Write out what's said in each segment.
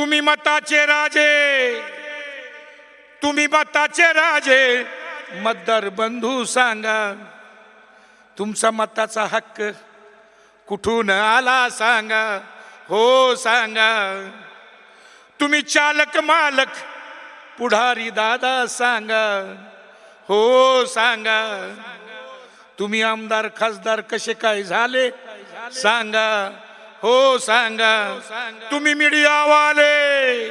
तुम्ही मताचे राजे. तुम्ही मताचे राजे. मतदार बंधू सांगा तुमचा मताचा हक्क कुठून आला सांगा हो सांगा. तुम्ही चालक मालक पुढारी दादा सांगा हो सांगा. तुम्ही आमदार खासदार कसे काय झाले सांगा. हो सांगा तुम्ही मीडियावाले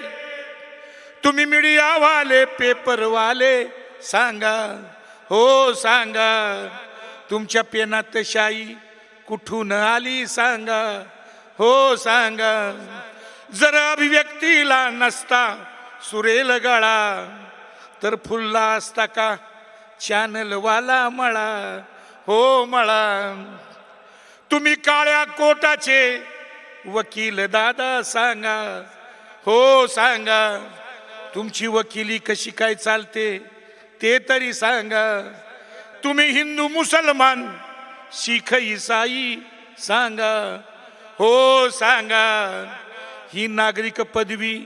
तुम्ही मीडियावाले पेपरवाले सांगा हो सांगा तुमच्या पेनात शाई कुठून आली सांगा हो सांगा जर अभिव्यक्तीला नसता सुरेल गळा तर फुलला असता का चॅनलवाला मळा हो मळा. तुम्ही काळ्या कोटाचे वकील दादा सांगा. हो सांगा. तुमची वकिली कशी काय चालते ते तरी सांगा. तुम्ही हिंदू मुसलमान शीख इसाई सांगा. हो सांगा. ही नागरिक पदवी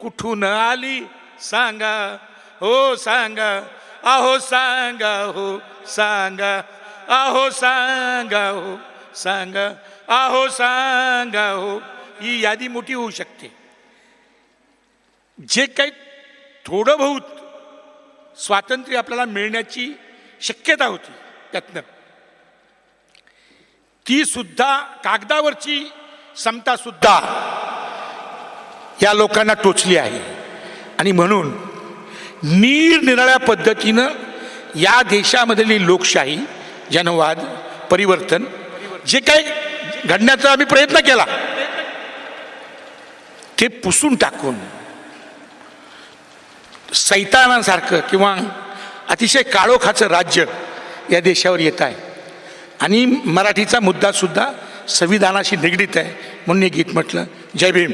कुठून आली सांगा. हो सांगा. आहो सांगा हो सांगा. आहो सांगा हो. सांगा आहो सांगा हो ही यादी मोठी होऊ शकते. जे काही थोडं बहुत स्वातंत्र्य आपल्याला मिळण्याची शक्यता होती त्यातनं. ती सुद्धा कागदावरची समता सुद्धा या लोकांना टोचली आहे. आणि म्हणून निरनिराळ्या पद्धतीनं या देशामधली लोकशाही जनवाद परिवर्तन जे काही घडण्याचा आम्ही प्रयत्न केला ते पुसून टाकून सैतानासारखं किंवा अतिशय काळोखाचं राज्य या देशावर येत आहे. आणि मराठीचा मुद्दासुद्धा संविधानाशी निगडीत आहे म्हणून हे गीत म्हटलं. जय भीम.